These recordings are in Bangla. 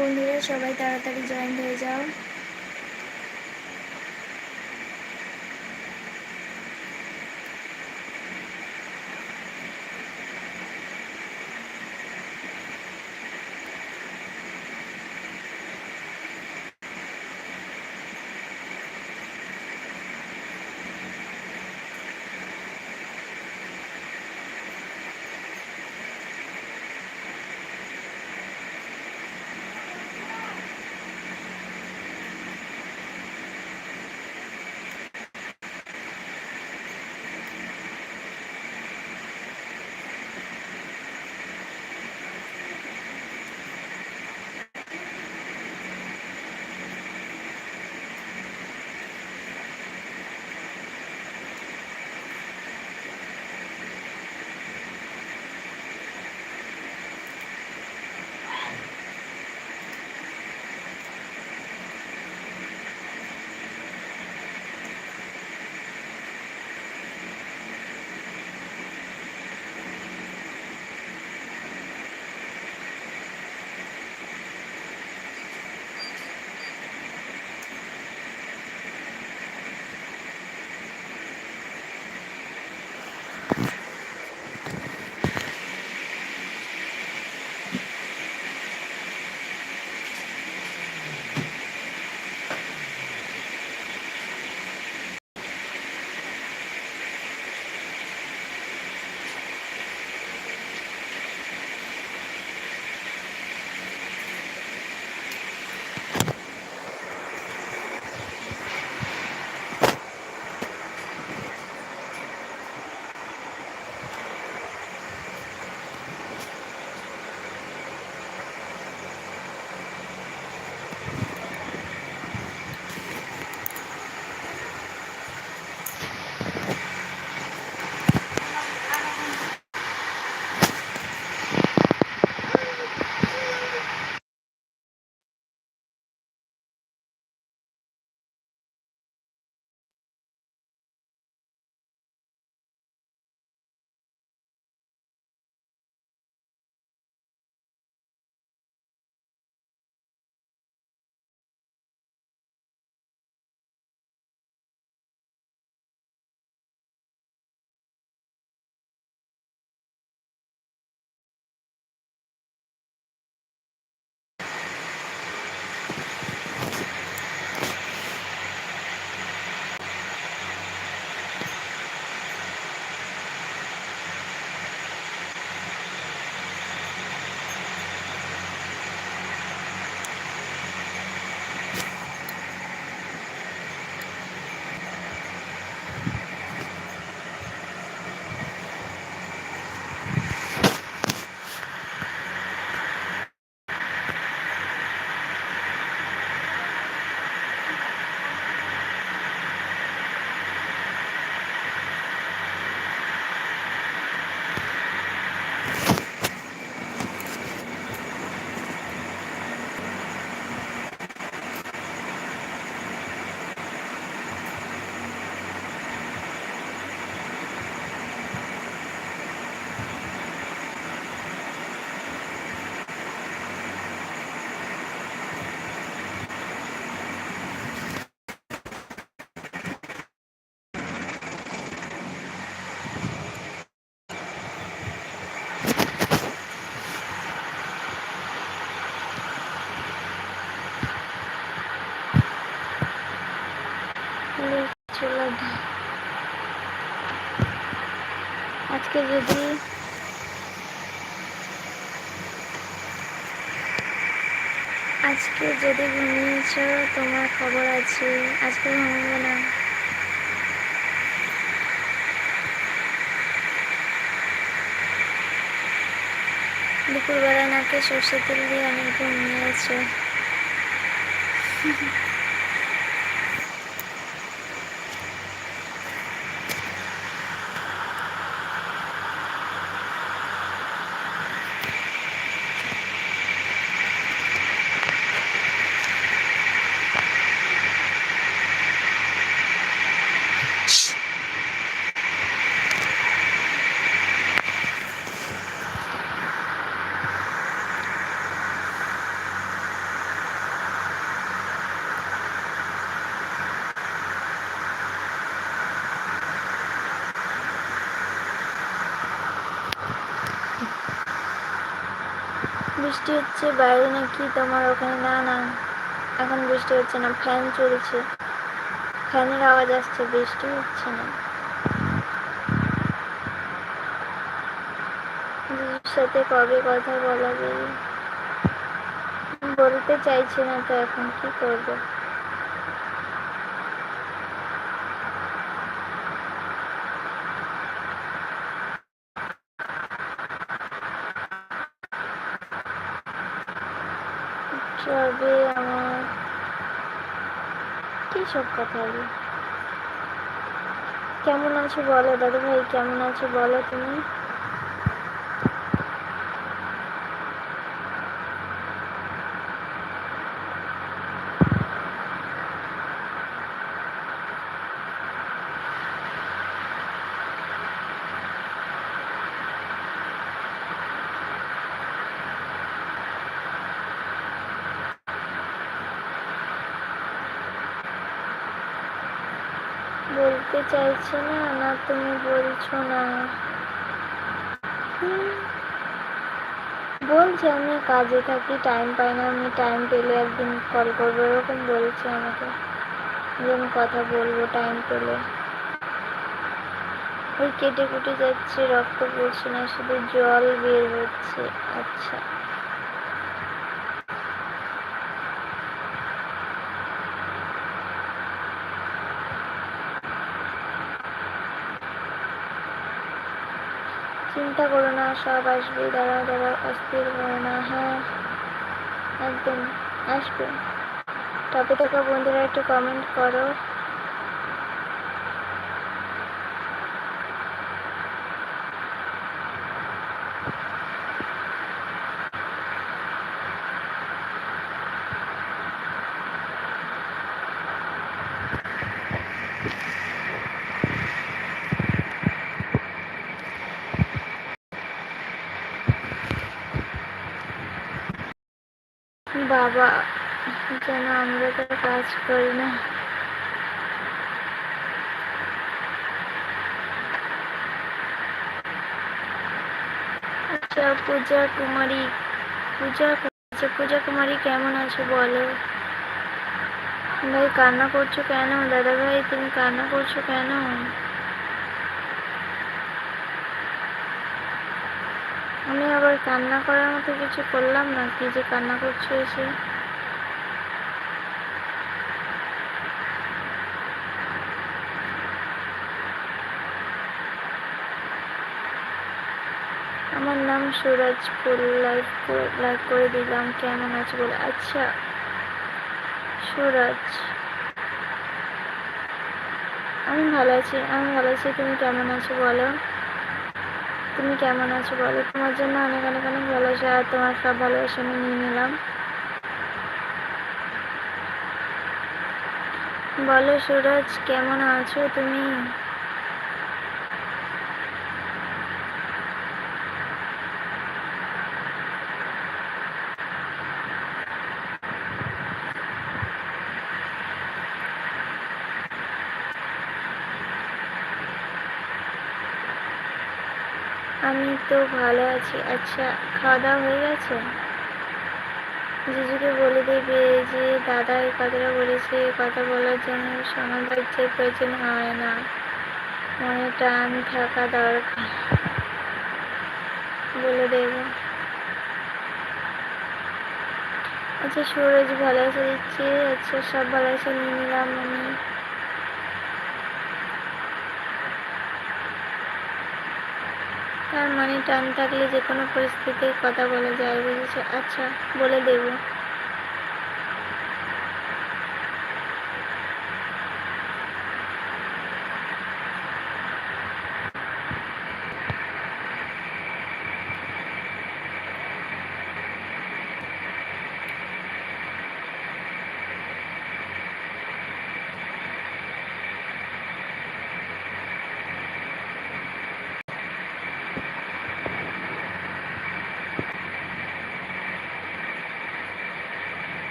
বন্ধুরা সবাই তাড়াতাড়ি জয়েন হয়ে যাও। আজকে যদি ঘুমিয়েছ, তোমার খবর আছে। আজকে ঘুমবো না। দুপুরবেলা নাকি সর্ষে তেল দিয়ে অনেক ঘুমিয়েছে। বৃষ্টি হচ্ছে, বাইরে নাকি তোমার ওখানে, না না, এখন বৃষ্টি হচ্ছে না, ফ্যান চলছে। ফ্যানের আওয়াজ আসছে, বৃষ্টি হচ্ছে না। সাথে কবে কথা বলা যায়? বলতে চাইছি না তো এখন, কি করব তবে আমার সব কথা হবে কেমন আছো বলো দাদু ভাই কেমন আছো বলো তুমি? বলতে চাইছে না না তুমি বলছো না। বলছে, আমি কাজে থাকি টাইম পাই না, আমি টাইম পেলে একদিন কল করব, এরকম বলছে আমাকে। যে আমি কথা বলব টাইম পেলে। ওই কেটে কুটে যাচ্ছে, রক্ত পড়ছে না, শুধু জল বের হচ্ছে। আচ্ছা। চিন্তা করো না, সব আসবে দাঁড়া দাঁড়া অস্থির হয়ে না হ্যাঁ একদম, আসবে। টপে থাকা বন্ধুরা একটু কমেন্ট করো বাবা যেন আমরা তো কাজ করি না আচ্ছা পূজা কুমারী, পূজা আচ্ছা পূজা কুমারী কেমন আছো বলো? ভাই, কান্না করছ কেন? দাদা ভাই তুমি কান্না করছ কেন? আমি আবার কান্না করার মতো কিছু করলাম না, কি যে কান্না করছ এসে? আমার নাম সুরাজপুর লাইভ লাইভ করে দিলাম। কেমন আছো বলে? আচ্ছা সুরাজ, আমি ভালো আছি, আমি ভালো আছি। তুমি কেমন আছো বলো? তুমি কেমন আছো বলো? তোমার জন্য অনেক অনেক অনেক ভালোবাসা, আর তোমার সব ভালোবাসা আমি নিয়ে নিলাম। বলো সুরজ, কেমন আছো তুমি? আমি তো ভালো আছি। আচ্ছা খাওয়া দাওয়া হয়ে গেছে? জিজুকে বলে দেবে যে, দাদা এই কথাটা বলেছে। কথা বলার জন্য বাচ্চার প্রয়োজন হয় না। মনে টান থাকা দরকার। বলে দেব। আচ্ছা সুরজ ভালোবাসা দিচ্ছে। আচ্ছা সব ভালোবাসা নিয়ে নিলাম আমি। তার মানে টান থাকলে যে কোনো পরিস্থিতির কথা বলা যায়। বুঝেছ? আচ্ছা বলে দেব।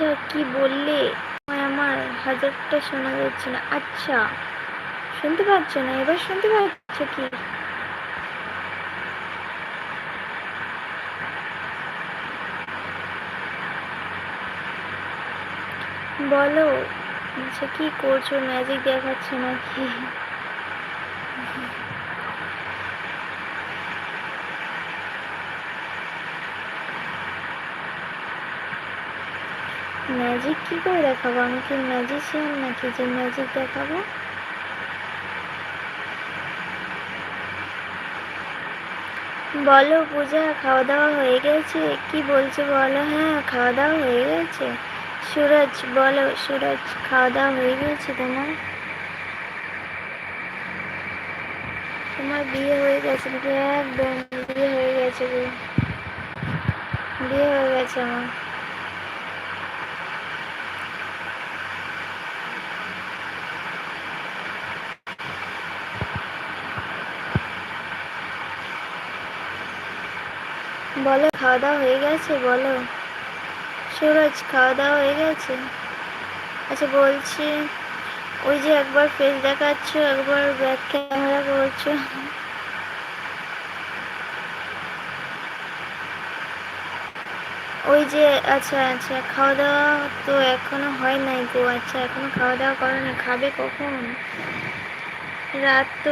আচ্ছা কি বললে? আমার হাজারটা শোনা যাচ্ছে না। আচ্ছা শুনতে পাচ্ছ না? এবার শুনতে পাচ্ছ কি? বলো আচ্ছা কি করছ? ম্যাজিক দেখাচ্ছে নাকি? ম্যাজিক কি করে দেখাবো? আমি কি ম্যাজিশিয়ান নাকি যে ম্যাজিক দেখাবো? বলো পূজা খাওয়া দাওয়া হয়ে গেছে? কি বলছো বলো? হ্যাঁ খাওয়া দাওয়া হয়ে গেছে। সুরজ, বলো সুরজ খাওয়া দাওয়া হয়ে গেছে তোমার? তোমার বিয়ে হয়ে গেছে একদম বিয়ে হয়ে গেছে বিয়ে হয়ে গেছে আমার। বলো খাওয়া দাওয়া হয়ে গেছে? বলো। সুরজ খাওয়া দাওয়া হয়ে গেছে? আচ্ছা বলছি, ওই যে একবার ফেস দেখাচ্ছ, একবার ব্যাক ক্যামেরা করছ। ওই যে আচ্ছা আচ্ছা খাওয়া দাওয়া তো এখনও হয় নাই গো। আচ্ছা এখনও খাওয়া দাওয়া করনি খাবে কখন? রাত তো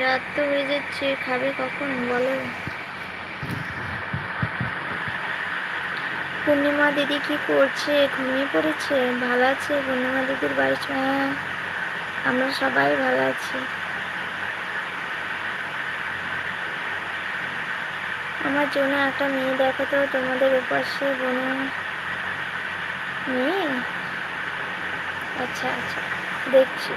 রাত তো হয়ে যাচ্ছে, খাবে কখন? বলো। পূর্ণিমা দিদি কি করছে? ঘুমিয়ে পড়েছে? ভালো আছে? পূর্ণিমা দিদির বাড়ি হ্যাঁ আমরা সবাই ভালো আছি। আমার জন্য একটা মেয়ে দেখো তো, তোমাদের এপাশে বোনে মেয়ে? আচ্ছা আচ্ছা দেখছি।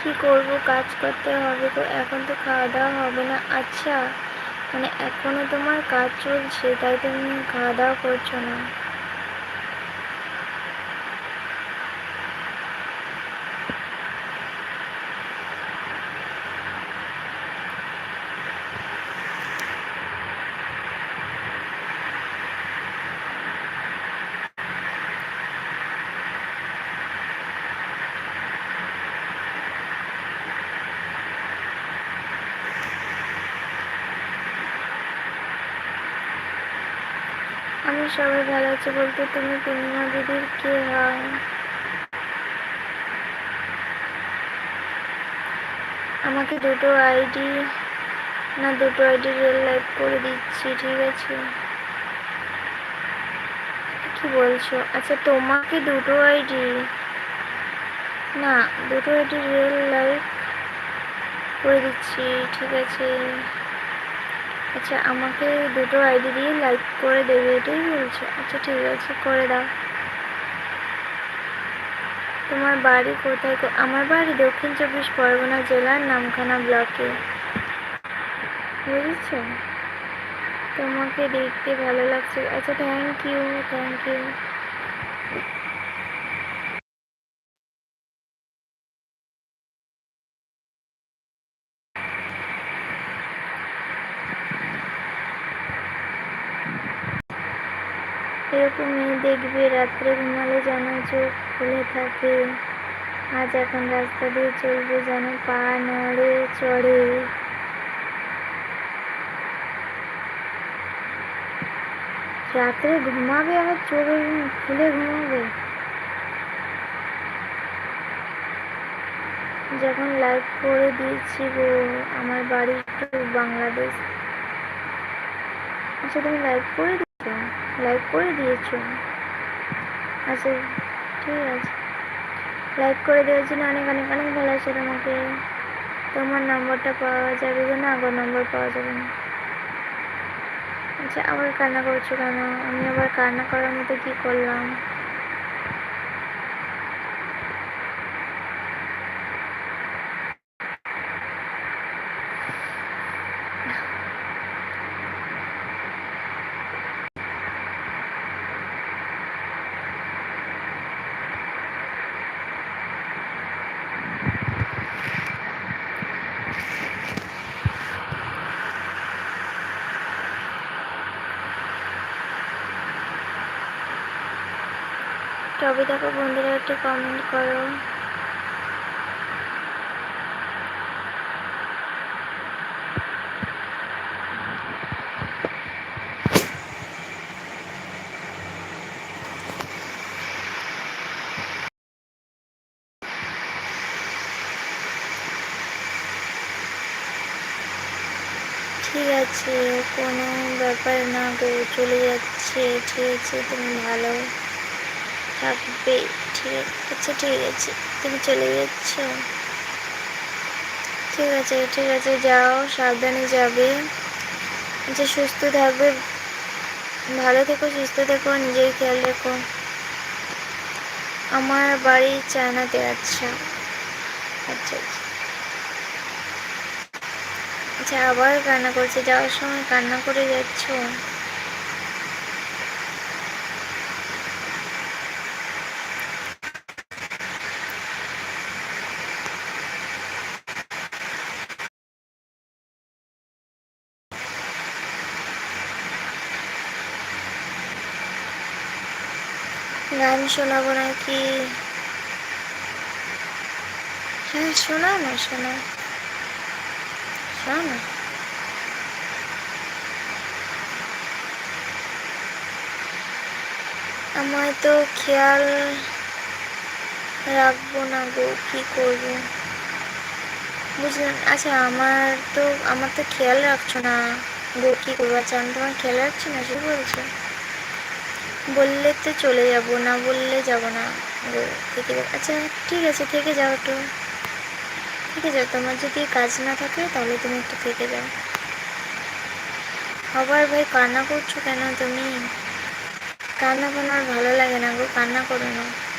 কি করব? কাজ করতে হবে তো এখন তো খাওয়া দাওয়া হবে না। আচ্ছা মানে এখনও তোমার কাজ চলছে, তাই তুমি খাওয়া দাওয়া করছ না। সবাই ভালো আছে বলতে তুমি পূর্ণিমা দিদির কে হয়? আমাকে দুটো আইডি, না দুটো আইডি রিয়েল লাইফ করে দিচ্ছি, ঠিক আছে? কি বলছো? আচ্ছা তোমাকে দুটো আইডি? না, দুটো আইডি রিয়েল লাইফ করে দিচ্ছি, ঠিক আছে? আচ্ছা আমাকে দুটো আইডি দিয়ে লাইক করে দেবে, এটাই বলছো। আচ্ছা ঠিক আছে, করে দাও। তোমার বাড়ি কোথায়? আমার বাড়ি দক্ষিণ চব্বিশ পরগনা জেলার নামখানা ব্লকে। বুঝেছ? তোমাকে দেখতে ভালো লাগছে। আচ্ছা থ্যাংক ইউ থ্যাংক ইউ এরকম মেয়ে দেখবে রাত্রে ঘুমালে যেন চোখ খুলে থাকে। আজ এখন রাস্তা দিয়ে চলবে যেন পা নড়ে চড়ে। রাত্রে ঘুমাবে আবার চোখ খুলে ঘুমাবে। যখন লাইভ করে দিয়েছি গো, আমার বাড়ি বাংলাদেশ। আচ্ছা তুমি লাইভ করে দিয়েছ? লাইভ করে দিয়েছ? আচ্ছা ঠিক আছে। লাইক করে দেওয়ার জন্য অনেক অনেক অনেক ভালো আছে তোমাকে তোমার নম্বরটা পাওয়া যাবে যে না আবার নম্বর পাওয়া যাবে না। আচ্ছা আবার কান্না করছ কেন? আমি আবার কান্না করার মতো কী করলাম? থাকা বন্ধুরা, একটু কমেন্ট করো। ঠিক আছে, কোনো ব্যাপার না গো, চলে যাচ্ছে। ঠিক আছে, তুমি ভালো। থাকবে। ঠিক আছে ঠিক আছে। তুমি চলে যাচ্ছ? ঠিক আছে ঠিক আছে, যাও, সাবধানে যাবে। যে সুস্থ থাকবে, ভালো থেকো, সুস্থ থেকো, নিজের খেয়াল রেখো। আমার বাড়ি চায়নাতে আচ্ছা। আচ্ছা আচ্ছা। আচ্ছা আবার কান্না করছে, যাওয়ার সময় কান্না করে যাচ্ছ গান শোনাবো নাকি? হ্যাঁ শোনাও না শোনাও শোনাও না আমায় তো খেয়াল রাখব না গো, কি করব? বুঝলেন? আচ্ছা আমার তো আমার তো খেয়াল রাখছো না গো, কি করব? আচ্ছা আমি তোমার খেয়াল রাখছি না, সে বলছো। বললে তো চলে যাব, না বললে যাব না। থেকে যাব আচ্ছা ঠিক আছে, থেকে যাও একটু। থেকে যাও, তোমার যদি কাজ না থাকে তাহলে তুমি একটু থেকে যাও। আবার ভাই কান্না করছ কেন তুমি? কান্না কোনো আর ভালো লাগে না গো, কান্না করো না।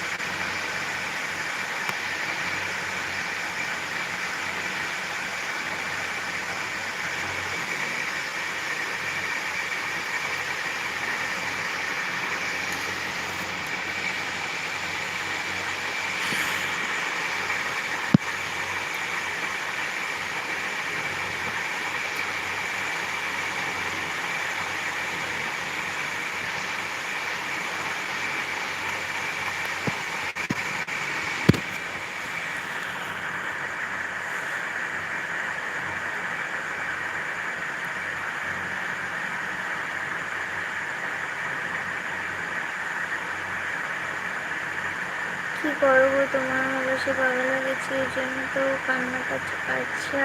করব তোমার ভালোবাসে ভালো লেগেছে, এই জন্য তো কান্না করছে। আচ্ছা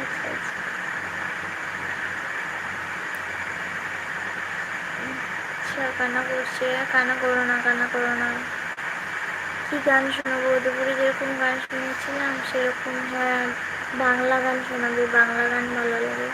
আচ্ছা আচ্ছা। আচ্ছা কান্না করছে। কান্না করো না, কান্না করো না। কি গান শোনাবো? দুপুরে যেরকম গান শুনেছিলাম, সেরকম হ্যাঁ বাংলা গান শোনাবে, বাংলা গান ভালো লাগে।